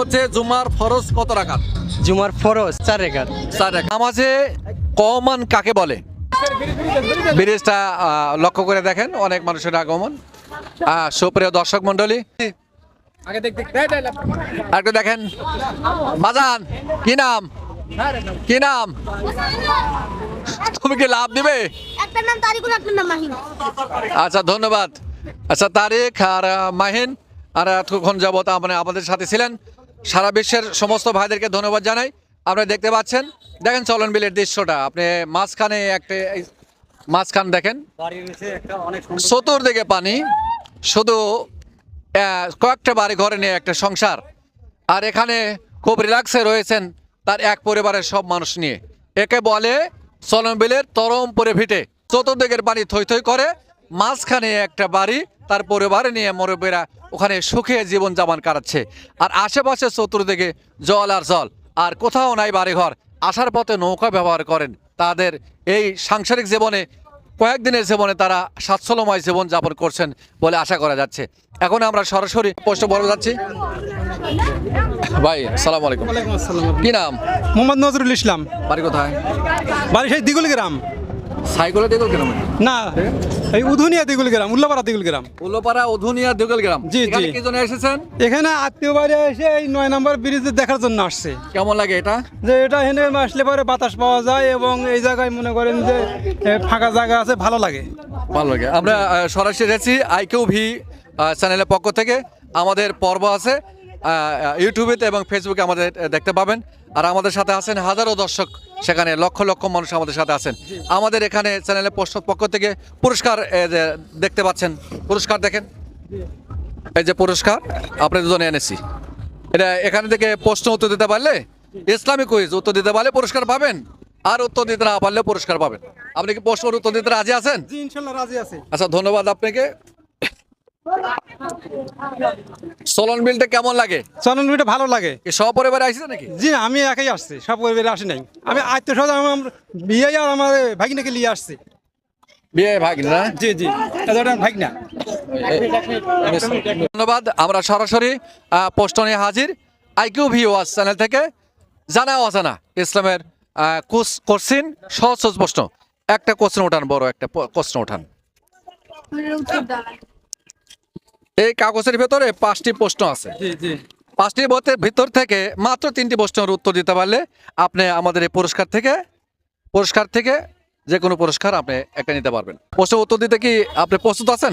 হচ্ছে জুমার ফরজ কত রাকাত? জুমার ফরজ চার রেখাত চার রেখা নামাজে কমান কাকে বলে? ব্রিজটা লক্ষ্য করে দেখেন অনেক মানুষের আগমন। সুপ্রিয় দর্শক মন্ডলী একটু দেখেন। বাজান কি নাম? কি নাম? তুমি কি লাভ দিবে? আচ্ছা ধন্যবাদ। আচ্ছা তারিক আর মাহিন আর এতক্ষণ যাবত মানে আমাদের সাথে ছিলেন। সারা বিশ্বের সমস্ত ভাইদেরকে ধন্যবাদ জানাই। আপনারা দেখতে পাচ্ছেন, দেখেন চলন বিলের দৃশ্যটা। আপনি মাঝখানে একটা মাঝখান দেখেন। চতুর্দিকে পানি, শুধু কয়েকটা বাড়ি ঘরে নিয়ে একটা সংসার। আর এখানে খুব রিল্যাক্সে রয়েছেন তার এক পরিবারের সব মানুষ নিয়ে। একে বলে চলন বিলের তরম পরে ভিটে। চতুর্দিকের পানি থই থই করে মাঝখানে একটা বাড়ি তার পরিবার নিয়ে মরবেরা ওখানে সুখে জীবন যাপন কাটাচ্ছে। আর আশেপাশে চতুর্দিকে জল আর জল আর কোথাও নাই বাড়িঘর। আসার পথে নৌকা ব্যবহার করেন। তাদের এই সাংসারিক জীবনে কয়েকদিনের জীবনে তারা সাচ্ছলময় জীবন যাপন করছেন বলে আশা করা যাচ্ছে। এখন আমরা সরাসরি পোস্ট বড় যাচ্ছি। ভাই সালাম আলাইকুম। কি নাম? মোহাম্মদ নজরুল ইসলাম। বাড়ি কোথায়? বাড়ি সেই দিগুল গ্রাম। সাইকেলে দিগল গ্রাম? না এই উধুনিয়া দিগুল গ্রাম উল্লাপাড়া দিগুল গ্রাম। উল্লোপাড়া অধুনিয়া দিগল গ্রাম। জি, এখানে জি। কি জন্য এসেছেন? এখানে আত্মীয় বাড়ি এসে এই নয় নম্বর ব্রিজ দেখার জন্য আসছে। কেমন লাগে এটা? যে এটা এখানে আসলে পরে বাতাস পাওয়া যায় এবং এই জায়গায় মনে করেন যে ফাঁকা জায়গা আছে ভালো লাগে। ভালো লাগে। আমরা সরাসরি আইকিউ ভি চ্যানেলের পক্ষ থেকে। আমাদের পর্ব আছে। ইউটিউবেতে এবং ফেসবুকে আমাদের দেখতে পাবেন। আর আমাদের সাথে আছেন হাজারো দর্শক। সেখানে লক্ষ লক্ষ মানুষ আমাদের সাথে আছেন। আমাদের এখানে চ্যানেলের পক্ষ থেকে পুরস্কার দেখতে পাচ্ছেন। পুরস্কার দেখেন। এই যে পুরস্কার আপনি দুজনে এনেছি। এটা এখানে থেকে প্রশ্ন উত্তর দিতে পারলে ইসলামিক কুইজ উত্তর দিতে পারলে পুরস্কার পাবেন। আর উত্তর দিতে না পারলে পুরস্কার পাবেন। আপনি কি প্রশ্নের উত্তর দিতে রাজি আছেন? রাজি আছে। আচ্ছা ধন্যবাদ আপনাকে। সোলন বিলটা কেমন লাগে? চলন বিটা ভালো লাগে। সপরিবারে আসছে নাকি? জি আমি একাই আসছি সব পরিবারে আসি নাই। আমি আত্মীয় স্বজন আমার বিয়ে আর আমার ভাগিনাকে নিয়ে আসছি। বিয়ে ভাগ জি জি ভাগনা। ধন্যবাদ আমরা সরাসরি নিয়ে হাজির। আইকিউ ভিওয়াস চ্যানেল থেকে জানা অজানা ইসলামের আহ, কুস কোশ্চিন সহজ সহজ প্রশ্ন। একটা কোশ্চেন ওঠান বড় একটা কোশ্চেন ওঠান এই কাগজের ভেতরে পাঁচটি প্রশ্ন আছে। পাঁচটি ভিতর থেকে মাত্র তিনটি প্রশ্নের উত্তর দিতে পারলে আপনি আমাদের এই পুরস্কার থেকে পুরস্কার থেকে যে কোনো পুরস্কার আপনি একটা নিতে পারবেন। প্রশ্নের উত্তর দিতে কি আপনি প্রস্তুত আছেন?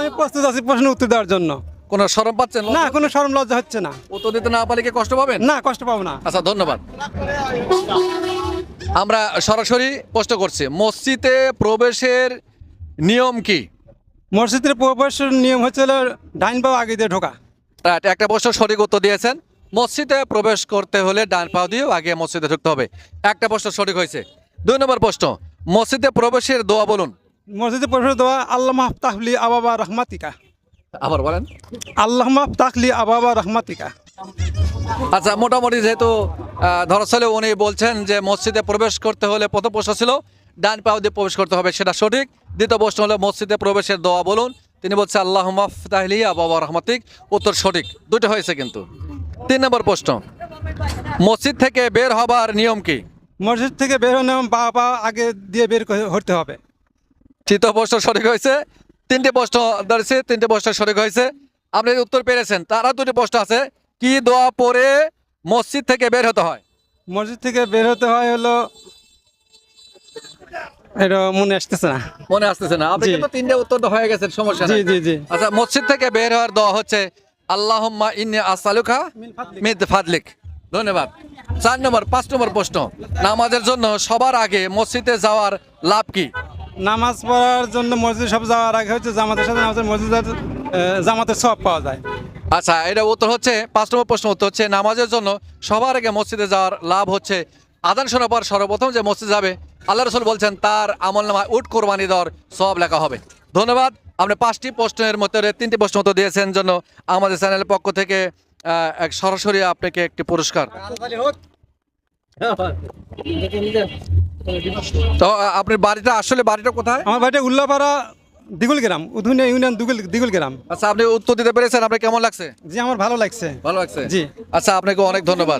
আমি প্রস্তুত আছি প্রশ্ন উত্তর দেওয়ার জন্য। কোনো সরম পাচ্ছেন না কোনো শরম লজ্জা হচ্ছে না। উত্তর দিতে না পারলে কি কষ্ট পাবেন? না কষ্ট পাবো না। আচ্ছা ধন্যবাদ। আমরা সরাসরি প্রশ্ন করছি মসজিদে প্রবেশের নিয়ম কি? মসজিদের প্রবেশের নিয়ম হচ্ছে ডাইন পাও আগে দিয়ে ঢোকা। একটা প্রশ্ন সঠিক উত্তর দিয়েছেন। মসজিদে প্রবেশ করতে হলে ডান পাও দিয়ে আগে মসজিদে ঢুকতে হবে। একটা প্রশ্ন সঠিক হয়েছে। দুই নম্বর প্রশ্ন মসজিদে প্রবেশের দোয়া বলুন। মসজিদে প্রবেশের দোয়া আল্লাহ তাহলি আবাবা রহমাতিকা। আবার বলেন। আল্লাহ তাকলি আবাবা রহমাতিকা। আচ্ছা মোটামুটি যেহেতু আহ, ধরা উনি বলছেন যে মসজিদে প্রবেশ করতে হলে প্রথম প্রশ্ন ছিল ডান পাও দিয়ে প্রবেশ করতে হবে সেটা সঠিক। দ্বিতীয় প্রশ্ন হলো মসজিদে প্রবেশের দোয়া বলুন। তিনি বলছে আল্লাহ তাহলি আবাবা রহমাতিক। উত্তর সঠিক। দুটো হয়েছে কিন্তু। তিন নম্বর প্রশ্ন মসজিদ থেকে বের হবার নিয়ম কি? মসজিদ থেকে বের হলে বা পা আগে দিয়ে বের হতে হবে। তৃতীয় প্রশ্ন সঠিক হয়েছে। তিনটে প্রশ্ন ধরেছে তিনটে প্রশ্ন সঠিক হয়েছে। আপনি উত্তর পেরেছেন তারা দুটি প্রশ্ন আছে। কি দোয়া পরে মসজিদ থেকে বের হতে হয়? মসজিদ থেকে বের হতে হয় হলো এটা মনে আসতেছে না। মনে আসতেছে না। আপনি কিন্তু তিনটে উত্তর হয়ে গেছেন সমস্যা জি জি জি। আচ্ছা মসজিদ থেকে বের হওয়ার দোয়া হচ্ছে আল্লাহুম্মা ইন্নি আসআলুকা মিদ ফাদলিক। ধন্যবাদ। চার নম্বর পাঁচ নম্বর প্রশ্ন। নামাজের জন্য সবার আগে মসজিদে যাওয়ার লাভ কি? নামাজ পড়ার জন্য মসজিদ সব যাওয়ার আগে হচ্ছে জামাতের সাথে নামাজের মসজিদ জামাতের সব পাওয়া যায়। আচ্ছা এটা উত্তর হচ্ছে পাঁচ নম্বর প্রশ্ন উত্তর হচ্ছে নামাজের জন্য সবার আগে মসজিদে যাওয়ার লাভ হচ্ছে আদান শোনার পর সর্বপ্রথম যে মসজিদ যাবে আল্লাহ রসুল বলছেন তার আমল নামায় উট কোরবানি দর সব লেখা হবে। ধন্যবাদ। আপনি পাঁচটি প্রশ্নের মধ্যে তিনটি প্রশ্ন মতো দিয়েছেন জন্য আমাদের চ্যানেলের পক্ষ থেকে এক সরাসরি আপনাকে একটি পুরস্কার। তো আহ, আপনার বাড়িটা আসলে বাড়িটা কোথায়? আমার বাড়িটা উল্লাপাড়া দিগুল গ্রাম উধুনিয়া ইউনিয়ন দিগুল দিগুল গ্রাম আচ্ছা আপনি উত্তর দিতে পেরেছেন আপনার কেমন লাগছে? জি আমার ভালো লাগছে। ভালো লাগছে? জি। আচ্ছা আপনাকে অনেক ধন্যবাদ।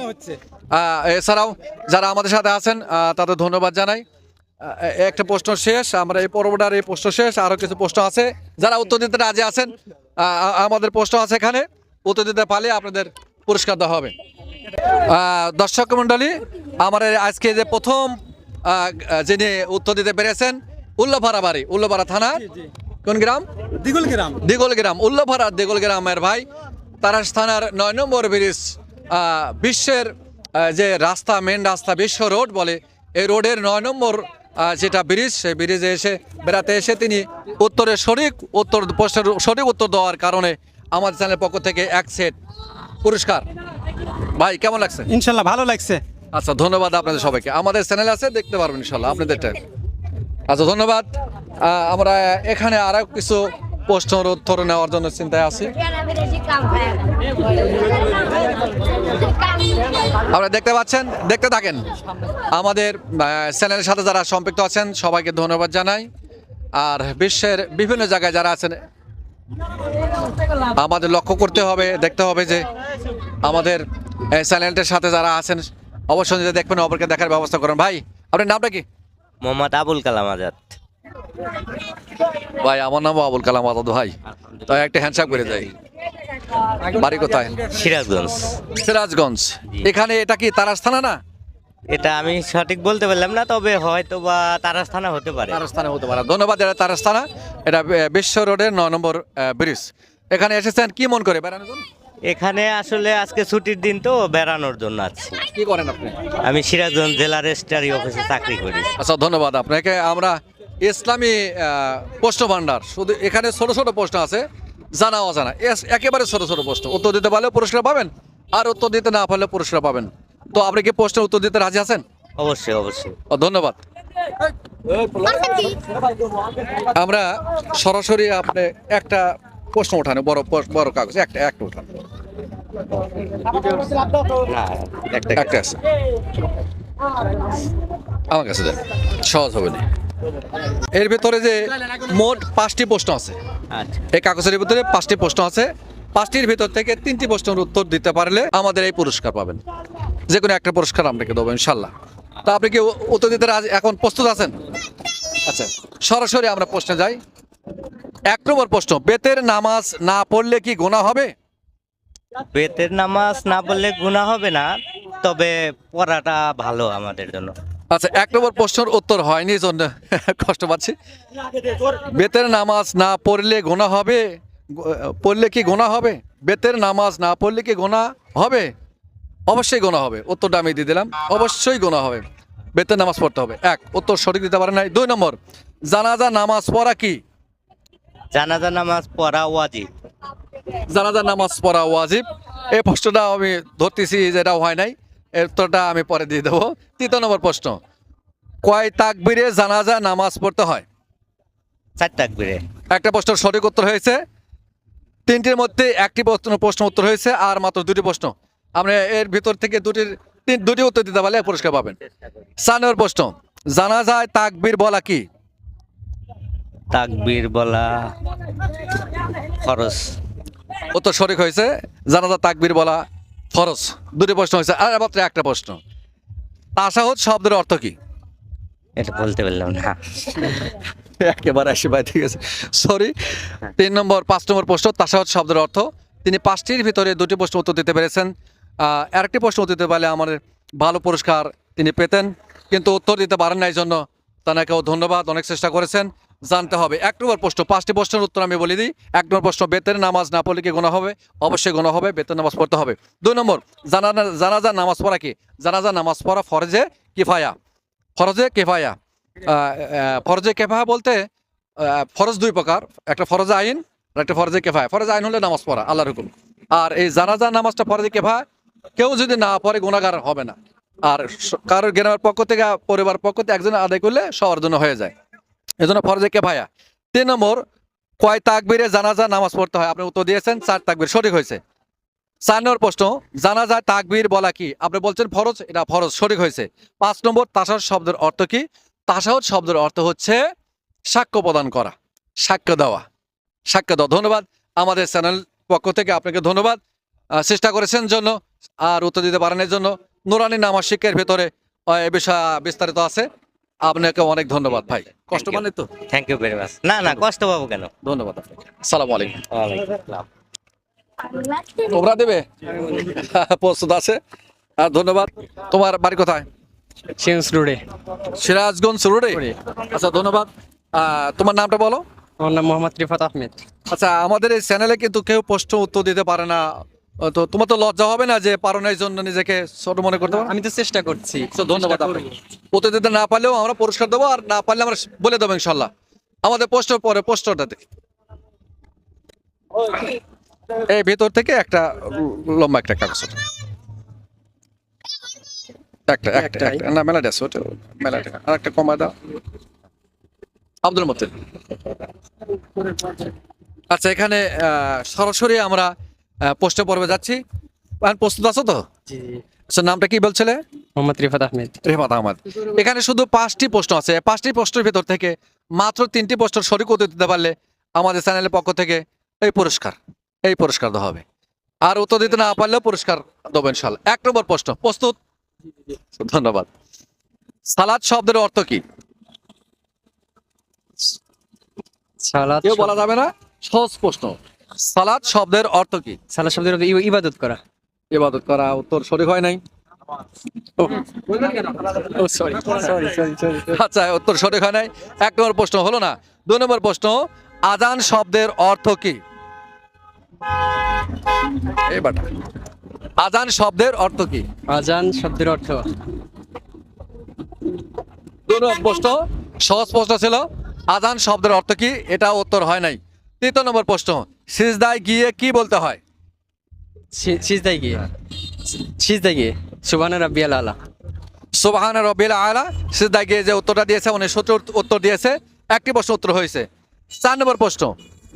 এছাড়াও যারা আমাদের সাথে আছেন তাদের ধন্যবাদ জানাই। একটা প্রশ্ন শেষ আমরা এই পর্বটার এই প্রশ্ন শেষ আরও কিছু প্রশ্ন আছে। যারা উত্তর দিতে রাজি আছেন আমাদের প্রশ্ন আছে এখানে। উত্তর দিতে পারলে আপনাদের পুরস্কার দেওয়া হবে। দর্শক মণ্ডলী এই আজকে যে প্রথম যিনি উত্তর দিতে পেরেছেন উল্লাপাড়া বাড়ি উল্লাপাড়া থানা? কোন গ্রাম? দিগুল গ্রাম। দিগল গ্রাম উল্লাপাড়ার দিগল গ্রামের ভাই। তারাস থানার নয় নম্বর ব্রিজ বিশ্বের যে রাস্তা মেন রাস্তা বিশ্ব রোড বলে এই রোডের নয় নম্বর যেটা ব্রিজ সেই ব্রিজে এসে বেড়াতে এসে তিনি উত্তরের সঠিক উত্তর সঠিক উত্তর দেওয়ার কারণে আমাদের চ্যানেলের পক্ষ থেকে এক সেট পুরস্কার। ভাই কেমন লাগছে? ইনশাল্লাহ ভালো লাগছে। আচ্ছা ধন্যবাদ আপনাদের সবাইকে। আমাদের চ্যানেল আছে দেখতে পারবেন ইনশাল্লাহ আপনাদেরটা আচ্ছা ধন্যবাদ। আমরা এখানে আরও কিছু প্রশ্নের উত্তর নেওয়ার জন্য চিন্তায় আছি। আপনারা দেখতে পাচ্ছেন, দেখতে থাকেন। আমাদের চ্যানেলের সাথে যারা সম্পৃক্ত আছেন, সবাইকে ধন্যবাদ জানাই। আর বিশ্বের বিভিন্ন জায়গায় যারা আছেন, আমাদের লক্ষ্য করতে হবে, দেখতে হবে যে আমাদের চ্যানেলটার সাথে যারা আছেন, অবশ্যই দেখবেন, অপরকে দেখার ব্যবস্থা করেন। ভাই, আপনার নামটা কি? মোহাম্মদ আবুল কালাম আজাদ। ভাই আমার নাম আবুল কালাম আজাদ ভাই। তাই একটা হ্যান্ডশাক করে যাই। বাড়ি কোথায়? সিরাজগঞ্জ। সিরাজগঞ্জ। এখানে এটা কি তারাস থানা না? এটা আমি সঠিক বলতে পারলাম না তবে হয়তো বা তারাস থানা হতে পারে। তারাস থানা হতে পারে। ধন্যবাদ এটা তারাস থানা। এটা বিশ্ব রোডের ন নম্বর ব্রিজ এখানে এসেছেন কি মন করে? বেড়ানোর এখানে আসলে আজকে ছুটির দিন তো বেড়ানোর জন্য আছি। কি করেন আপনি? আমি সিরাজগঞ্জ জেলা রেজিস্ট্রারি অফিসে চাকরি করি। আচ্ছা ধন্যবাদ আপনাকে। আমরা ইসলামী প্রশ্ন ভান্ডার শুধু এখানে ছোট ছোট প্রশ্ন আছে জানা। অজানা এস- একেবারে ছোট ছোট প্রশ্ন। উত্তর দিতে পারলে পুরস্কার পাবেন আর উত্তর দিতে না পারলে পুরস্কার পাবেন। তো আপনি কি প্রশ্নের উত্তর দিতে রাজি আছেন? অবশ্যই অবশ্যই। ধন্যবাদ। আমরা সরাসরি আপনি একটা প্রশ্ন ওঠানো বড় বড় কাগজ একটা একটা ওঠানো। একটা একটা আছে। আমার কাছে দেন সহজ হবে না। এর ভিতরে যে মোট পাঁচটি প্রশ্ন আছে আচ্ছা। এই কাগজের ভিতরে পাঁচটি প্রশ্ন আছে। পাঁচটির ভিতর থেকে তিনটি প্রশ্নের উত্তর দিতে পারলে আমাদের এই পুরস্কার পাবেন। যে কোনো একটা পুরস্কার আপনাকে দেবো ইনশাল্লাহ। তা আপনি কি উত্তর দিতে এখন প্রস্তুত আছেন? আচ্ছা। সরাসরি আমরা প্রশ্নে যাই। এক নম্বর প্রশ্ন বেতের নামাজ না পড়লে কি গোনা হবে? বেতের নামাজ না পড়লে গুণা হবে না তবে পড়াটা ভালো আমাদের জন্য। আচ্ছা এক নম্বর প্রশ্নের উত্তর হয়নি জন্য কষ্ট পাচ্ছি। বেতের নামাজ না পড়লে গোনা হবে? পড়লে কি গোনা হবে? বেতের নামাজ না পড়লে কি গোনা হবে? অবশ্যই গোনা হবে উত্তরটা আমি দিয়ে দিলাম অবশ্যই গোনা হবে। বেতের নামাজ পড়তে হবে এক উত্তর সঠিক দিতে পারে নাই। দুই নম্বর জানাজা নামাজ পড়া কি? জানাজা নামাজ পড়া ওয়াজিব। জানাজা নামাজ পড়া ওয়াজিব। এই প্রশ্নটা আমি ধরতেছি যেটা হয় নাই। এর উত্তরটা আমি পরে দিয়ে দেবো। তৃতীয় নম্বর প্রশ্ন। কয় তাকবিরে জানাজা নামাজ পড়তে হয়? চার থাকবে একটা প্রশ্নের সঠিক উত্তর হয়েছে। তিনটির মধ্যে একটি প্রশ্ন প্রশ্ন উত্তর হয়েছে আর মাত্র দুটি প্রশ্ন। আমরা এর ভিতর থেকে দুটির তিন দুটি উত্তর দিতে পারলে পুরস্কার পাবেন। চার নম্বর প্রশ্ন। জানা যায় তাকবির বলা কি? তাকবীর বলা খরচ উত্তর সঠিক হয়েছে জানাজা তাকবির বলা ফরজ। দুটি প্রশ্ন হয়েছে আর মাত্র একটা প্রশ্ন। তাসাহুদ শব্দের অর্থ কি? এটা বলতে পারলাম না। একেবারে আসি ভাই ঠিক আছে সরি তিন নম্বর পাঁচ নম্বর প্রশ্ন তাসাহত শব্দের অর্থ। তিনি পাঁচটির ভিতরে দুটি প্রশ্ন উত্তর দিতে পেরেছেন। আরেকটি প্রশ্ন উত্তর দিতে পারলে আমাদের ভালো পুরস্কার তিনি পেতেন। কিন্তু উত্তর দিতে পারেন না এই জন্য তানাকেও ধন্যবাদ অনেক চেষ্টা করেছেন। জানতে হবে। এক নম্বর প্রশ্ন, পাঁচটি প্রশ্নের উত্তর আমি বলে দিই। এক নম্বর প্রশ্ন, বেতের নামাজ না পড়লে কি গোনা হবে? অবশ্যই গোনা হবে, বেতের নামাজ পড়তে হবে। দুই নম্বর, জানাজা জানাজা নামাজ পড়া কি? জানাজা নামাজ পড়া ফরজে কিফায়া? ফরজে কেফায়া? ফরজে কেফায়া বলতে ফরজ দুই প্রকার, একটা ফরজ আইন আর একটা ফরজে কেফায়া। ফরজ আইন হলে নামাজ পড়া, আল্লাহর হুকুম। আর এই জানাজা নামাজটা ফরজে কেফায়া, কেউ যদি না পড়ে গুণাগার হবে না। আর কারোর গ্রামের পক্ষ থেকে পরিবার পক্ষ থেকে একজন আদায় করলে সবার জন্য হয়ে যায়। এজন্য ফরজে কে ভাইয়া। তিন নম্বর, কয় তাকবিরে জানাজা নামাজ পড়তে হয়? আপনি উত্তর দিয়েছেন, চার তাকবির। সঠিক হয়েছে। চার নম্বর প্রশ্ন, জানাজা তাকবির বলা কি? আপনি বলছেন ফরজ, এটা ফরজ, সঠিক হয়েছে। পাঁচ নম্বর তাসাহত শব্দের অর্থ কি? তাসাহত শব্দের অর্থ হচ্ছে সাক্ষ্য প্রদান করা, সাক্ষ্য দেওয়া সাক্ষ্য দেওয়া। ধন্যবাদ আমাদের চ্যানেল পক্ষ থেকে, আপনাকে ধন্যবাদ। চেষ্টা করেছেন জন্য, আর উত্তর দিতে পারেনের জন্য। নুরানি নামাজ শিক্ষার ভেতরে এ বিষয়ে বিস্তারিত আছে। আপনাকে অনেক ধন্যবাদ ভাই। কষ্ট মানে তো? থ্যাংক ইউ ভেরি মাচ না না কষ্ট পাবো কেন? ধন্যবাদ আপনাকে। সালাম আলাইকুম। ওয়ালাইকুম আসসালাম। তোমরা দেবে? প্রস্তুত আছে। আর ধন্যবাদ। তোমার বাড়ি কোথায়? রোডে। সিরাজগঞ্জ রোডে? আচ্ছা ধন্যবাদ। আহ, তোমার নামটা বলো? আমার নাম মোহাম্মদ রিফাত আহমেদ। আচ্ছা আমাদের এই চ্যানেলে কিন্তু কেউ প্রশ্ন উত্তর দিতে পারে না। তো তোমার তো লজ্জা হবে না যে পারনের জন্য নিজেকে ছোট মনে করতে আমি তো চেষ্টা করছি। ধন্যবাদ আপনাকে। উত্তর না পারলেও আমরা পুরস্কার দেবো আর না পারলে আমরা বলে দেবো ইনশাল্লাহ। আমাদের পোস্টার পরে পোস্টারটা দেখি এই ভেতর থেকে একটা লম্বা একটা কাগজ একটা একটা একটা। না আছে ওটা মেলাটা। আর একটা কমা দাও। আব্দুল মতিন। আচ্ছা এখানে আহ, সরাসরি আমরা পোস্টে পর্বে যাচ্ছি। প্রস্তুত আছো তো? জি জি। আচ্ছা নামটা কি বলছিলে? মোহাম্মদ রিফাত আহমেদ। রেহমাত আহমদ। এখানে শুধু পাঁচটি প্রশ্ন আছে। পাঁচটি প্রশ্নের ভেতর থেকে মাত্র তিনটি প্রশ্ন সঠিক উত্তর দিতে পারলে আমাদের চ্যানেলের পক্ষ থেকে এই পুরস্কার এই পুরস্কার দেওয়া হবে। আর উত্তর দিতে না পারলেও পুরস্কার দেবো ইনশাল্লাহ এক নম্বর প্রশ্ন প্রস্তুত? ধন্যবাদ। সালাদ শব্দের অর্থ কি? সালাদ বলা যাবে না? সহজ প্রশ্ন। সালাদ শব্দের অর্থ কি? সালাদ শব্দের অর্থ ইবাদত করা। ইবাদত করা উত্তর সঠিক হয় নাই? আচ্ছা উত্তর সঠিক হয় নাই। এক নম্বর প্রশ্ন হলো না। দুই নম্বর প্রশ্ন আজান শব্দের অর্থ কি? আজান শব্দের অর্থ কি? আজান শব্দের অর্থ। দুই নম্বর প্রশ্ন সহজ প্রশ্ন ছিল। আজান শব্দের অর্থ কি? এটা উত্তর হয় নাই। তৃতীয় নম্বর প্রশ্ন সিজদায় গিয়ে কি বলতে হয়? সিজদায় গিয়ে। সিজদায় গিয়ে। সুবহান রাব্বিয়াল আলা সুবাহান রবিল আলা সিজদায় গিয়ে যে উত্তরটা দিয়েছে উনি সত্তর উত্তর দিয়েছে একটি প্রশ্ন উত্তর হয়েছে। চার নম্বর প্রশ্ন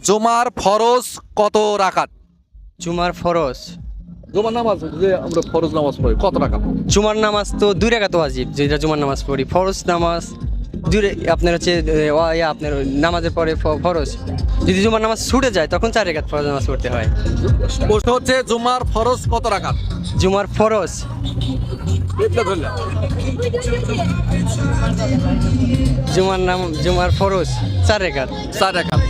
জুমার ফরজ কত রাকাত? জুমার ফরজ? জুমার নামাজ যে আমরা ফরজ নামাজ পড়ি কত রাকাত? জুমার নামাজ তো দুই রাকাত ওয়াজিব যেটা জুমার নামাজ পড়ি। ফরজ নামাজ রে- আপনার হচ্ছে আপনার নামাজের পরে ফরজ। যদি জুমার নামাজ ছুটে যায় তখন চার রেখাত ফরজ নামাজ পড়তে হয়। প্রশ্ন হচ্ছে জুমার ফরজ কত রাখাত জুমার ফরজ? জুমার নাম জুমার ফরজ চার রেখাত। চার রাকাত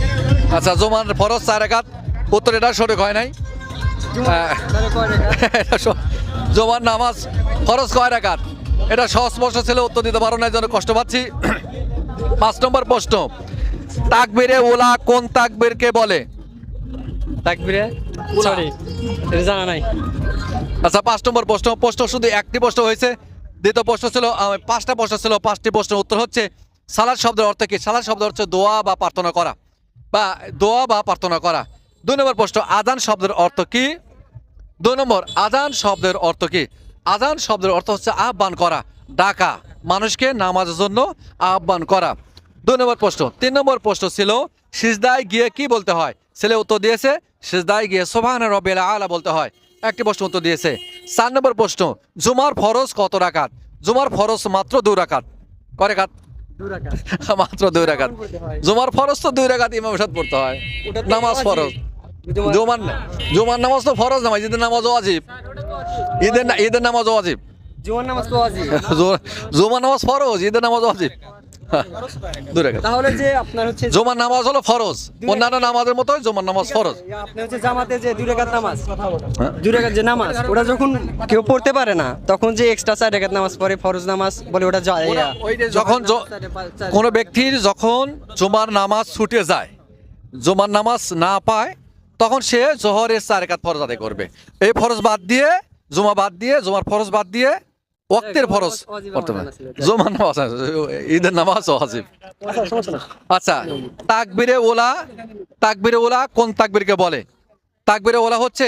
আচ্ছা জুমার ফরজ চার রাকাত উত্তর এটা সঠিক হয় নাই? জুমার নামাজ ফরজ কয় রাকাত এটা সহজ প্রশ্ন ছিল উত্তর দিতে পারো না জন্য কষ্ট পাচ্ছি। পাঁচ নম্বর প্রশ্ন। তাকবিরে ওলা কোন তাকবীরকে বলে? তাকবিরে? সরি জানা নাই। আচ্ছা পাঁচ নম্বর প্রশ্ন। প্রশ্ন শুধু একটি প্রশ্ন হয়েছে। দ্বিতীয় প্রশ্ন ছিল পাঁচটা প্রশ্ন ছিল পাঁচটি প্রশ্নের উত্তর হচ্ছে সালাদ শব্দের অর্থ কি? সালাদ শব্দ হচ্ছে দোয়া বা প্রার্থনা করা। বা দোয়া বা প্রার্থনা করা। দুই নম্বর প্রশ্ন আজান শব্দের অর্থ কি? দুই নম্বর আজান শব্দের অর্থ কি? আজান শব্দের অর্থ হচ্ছে আহ্বান করা ডাকা মানুষকে নামাজের জন্য আহ্বান করা। দুই নম্বর প্রশ্ন তিন নম্বর প্রশ্ন ছিল সিজদায় গিয়ে কি বলতে হয়? ছেলে উত্তর দিয়েছে সিজদায় গিয়ে সোভান রবেল আলা বলতে হয়। একটি প্রশ্ন উত্তর দিয়েছে। চার নম্বর প্রশ্ন জুমার ফরজ কত রাকাত? জুমার ফরজ মাত্র দুই রাকাত। কয় রাকাত? মাত্র দুই রাকাত। জুমার ফরজ তো দুই রাকাত ইমাম পড়তে হয়। নামাজ ফরজ। জুমার জুমার নামাজ তো ফরজ নামাজ ঈদের নামাজ ওয়াজিব। ঈদের না- ঈদের নামাজ ওয়াজিব। জুমার নামাজ তো ওয়াজিব জুমার নামাজ ফরজ ঈদের নামাজ ওয়াজিব। হ্যাঁ, তাহলে যে আপনার হচ্ছে জুমার নামাজ হলো ফরজ। অন্যান্য নামাজের মতোই জুমার নামাজ ফরজ। আপনার হচ্ছে জামাতে যে দুই রেখাত নামাজ হ্যাঁ? দুই যে নামাজ ওটা যখন কেউ পড়তে পারে না তখন যে এক্সট্রা চার নামাজ পড়ে ফরজ নামাজ বলে ওটা যখন কোনো ব্যক্তির যখন জুমার নামাজ ছুটে যায় জুমার নামাজ না পায় তখন সে জোহরের চার একাত ফরজ আদায় করবে। এই ফরজ বাদ দিয়ে, জুমা বাদ দিয়ে, জুমার ফরজ বাদ দিয়ে ওয়াক্তের ফরজ ছিল। জুমার নামাজ ঈদের নামাজ ওয়াজিব। আচ্ছা তাকবিরে ওলা তাকবিরে ওলা কোন তাকবীরকে বলে? তাকবিরে ওলা হচ্ছে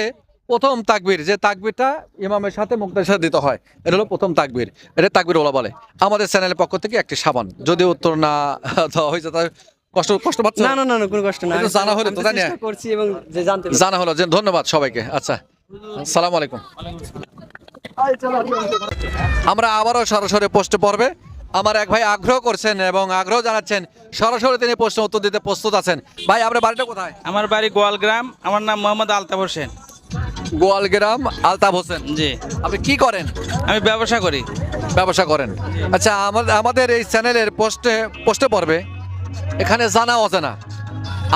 প্রথম তাকবীর, যে তাকবীরটা ইমামের সাথে মুক্তার সাথে দিতে হয়। এটা হলো প্রথম তাকবীর। এটা তাকবীর ওলা বলে। আমাদের চ্যানেলের পক্ষ থেকে একটি সাবান। যদি উত্তর না দেওয়া হয়েছে, তাহলে কষ্ট কষ্ট পাচ্ছে? না না না না, কোনো কষ্ট না। জানা হলো তো, জানি করছি এবং যে জানতে জানা হলো যে ধন্যবাদ সবাইকে। আচ্ছা সালাম আলাইকুম। আমরা আবারও সরাসরি পোস্টে পড়বে। আমার এক ভাই আগ্রহ করছেন এবং আগ্রহ জানাচ্ছেন সরাসরি তিনি প্রশ্ন উত্তর দিতে প্রস্তুত আছেন। ভাই আপনার বাড়িটা কোথায়? আমার বাড়ি গোয়ালগ্রাম। আমার নাম মোহাম্মদ আলতাফ হোসেন। গোয়ালগ্রাম আলতাফ হোসেন। জি। আপনি কি করেন? আমি ব্যবসা করি। ব্যবসা করেন। আচ্ছা আমাদের আমাদের এই চ্যানেলের পোস্টে পোস্টে পড়বে। এখানে জানা অজানা।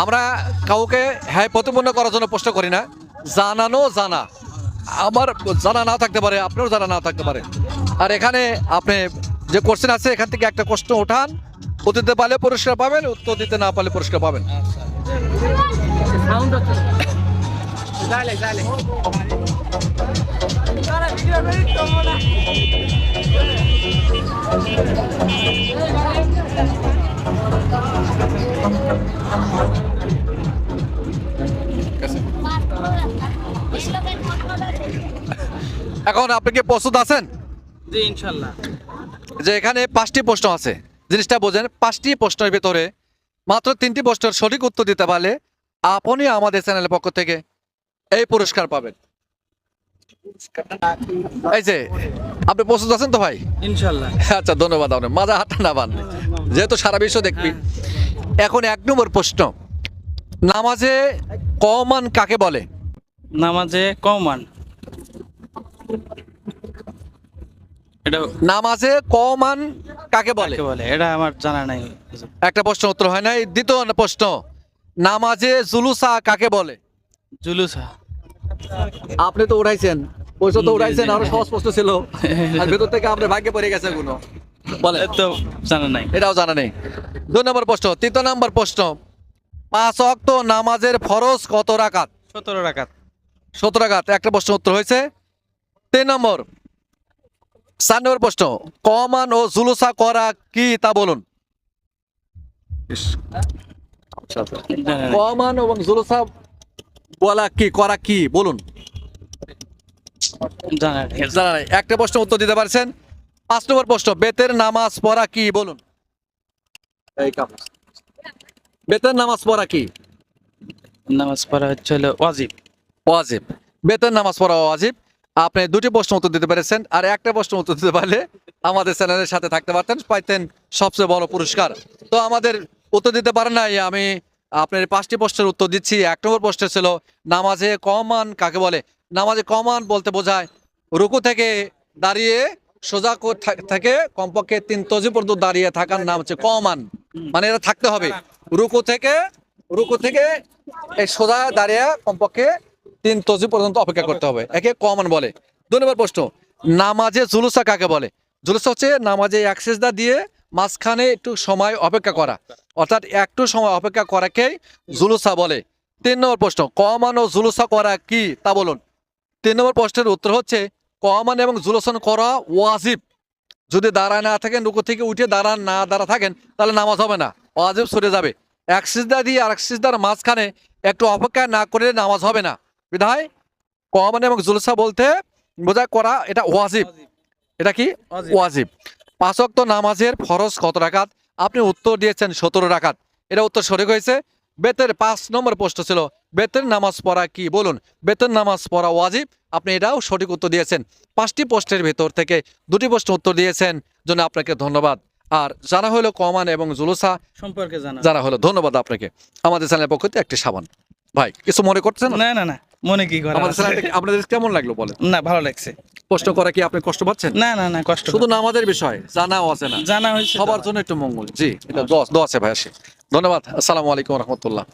আমরা কাউকে হ্যাঁ প্রতিপন্ন করার জন্য প্রশ্ন করি না। জানানো জানা। আমার জানা না থাকতে পারে আপনারও জানা না থাকতে পারে। আর এখানে আপনি যে কোশ্চেন আছে এখান থেকে একটা প্রশ্ন ওঠান। উত্তর দিতে পারলে পুরস্কার পাবেন উত্তর দিতে না পারলে পুরস্কার পাবেন। এখন আপনি কি প্রস্তুত আছেন? জি ইনশাল্লাহ। যে এখানে পাঁচটি প্রশ্ন আছে। জিনিসটা বোঝেন পাঁচটি প্রশ্নের ভিতরে মাত্র তিনটি প্রশ্নের সঠিক উত্তর দিতে পারলে আপনি আমাদের চ্যানেলের পক্ষ থেকে এই পুরস্কার পাবেন। এই যে আপনি প্রস্তুত আছেন তো ভাই? ইনশাল্লাহ। আচ্ছা ধন্যবাদ আপনার মাজা হাতটা না বান যেহেতু সারা বিশ্ব দেখবি। এখন এক নম্বর প্রশ্ন। নামাজে কমান কাকে বলে? নামাজে কমান এটা নামাজে কমান কাকে বলে? বলে? এটা আমার জানা নাই। একটা প্রশ্ন উত্তর হয় নাই। দ্বিতীয় প্রশ্ন। নামাজে জুলুসা কাকে বলে? জুলুসা। আপনি তো উঠাইছেন। পয়সা তো জি। আরও সহজ প্রশ্ন ছিল। আর ভেতর থেকে আপনার ভাগ্যে পড়ে গেছে গুলো বলে তো জানা নাই। এটাও জানা নেই। দুই নম্বর প্রশ্ন তৃতীয় নম্বর প্রশ্ন পাঁচ অক্ত নামাজের ফরজ কত রাকাত? সতেরো রাকাত। সতেরো রাকাত একটা প্রশ্ন উত্তর হয়েছে। তিন নম্বর চার নম্বর প্রশ্ন কমান ও জুলুসা করা কি তা বলুন। কমান এবং জুলুসা বলা কি করা কি বলুন। জানা নাই। একটা প্রশ্ন উত্তর দিতে পারছেন? পাঁচ নম্বর প্রশ্ন বেতের নামাজ পড়া কি? বলুন। বেতের নামাজ পড়া কি? নামাজ পড়া হচ্ছে হলো ওয়াজিব। ওয়াজিব। বেতের নামাজ পড়া ওয়াজিব। আপনি দুটি প্রশ্ন উত্তর দিতে পেরেছেন আর একটা প্রশ্ন উত্তর দিতে পারলে আমাদের চ্যানেলের সাথে থাকতে পারতেন পাইতেন সবচেয়ে বড় পুরস্কার। তো আমাদের উত্তর দিতে পারেন নাই আমি আপনার পাঁচটি প্রশ্নের উত্তর দিচ্ছি। এক নম্বর প্রশ্ন ছিল নামাজে কমান কাকে বলে? নামাজে কমান বলতে বোঝায়। রুকু থেকে দাঁড়িয়ে সোজা থেকে কমপক্ষে তিন তজি পর্যন্ত দাঁড়িয়ে থাকার নাম হচ্ছে কমান। মানে এটা থাকতে হবে। রুকু থেকে রুকু থেকে এই সোজা দাঁড়িয়ে কমপক্ষে তিন তজি পর্যন্ত অপেক্ষা করতে হবে। একে কমান বলে। নম্বর প্রশ্ন। নামাজে জুলুসা কাকে বলে? জুলুসা হচ্ছে নামাজে এক সেজদা দিয়ে মাঝখানে একটু সময় অপেক্ষা করা। অর্থাৎ একটু সময় অপেক্ষা করাকেই জুলুসা বলে। তিন নম্বর প্রশ্ন, কমান ও জুলুসা করা কি? তা বলুন। তিন নম্বর প্রশ্নের উত্তর হচ্ছে কমান এবং জুলুসন করা ওয়াজিব। যদি দাঁড়ায় না থাকেন রুকু থেকে উঠে দাঁড়ান না দাঁড়া থাকেন তাহলে নামাজ হবে না ওয়াজিব সরে যাবে। এক সিজদা দিয়ে আর এক সিজদার মাঝখানে একটু অপেক্ষা না করলে নামাজ হবে না। বিধায় কমান এবং জুলসা বলতে বোঝায় করা এটা ওয়াজিব। এটা কি? ওয়াজিব। ওয়াজিব। পাঁচ ওয়াক্ত নামাজের ফরজ কত রাকাত? আপনি উত্তর দিয়েছেন সতেরো রাকাত। এটা উত্তর সঠিক হয়েছে। বেতের পাঁচ নম্বর প্রশ্ন ছিল বেতের নামাজ পড়া কি? বলুন বেতের নামাজ পড়া ওয়াজিব? আপনি এটাও সঠিক উত্তর দিয়েছেন। পাঁচটি প্রশ্নের ভেতর থেকে দুটি প্রশ্ন উত্তর দিয়েছেন। জন্য আপনাকে ধন্যবাদ। আর জানা হলো কমান এবং জুলুসা। সম্পর্কে জানা। জানা হলো। ধন্যবাদ আপনাকে। আমাদের চ্যানেলের পক্ষ থেকে একটি সাবান। ভাই কিছু মনে করছেন না না না। মনে কি করা আমাদের? চ্যানেলটা আপনাদের কেমন লাগল বলেন? না ভালো লাগছে। প্রশ্ন করা কি আপনি কষ্ট পাচ্ছেন? না না না কষ্ট শুধু নামাজের বিষয় জানা আছে না। জানা হয়েছে সবার জন্য একটু মঙ্গল। জি এটা দশ দশ আছে ভাই আসি ধন্যবাদ। আসসালামু আলাইকুম রহমতুল্লাহ।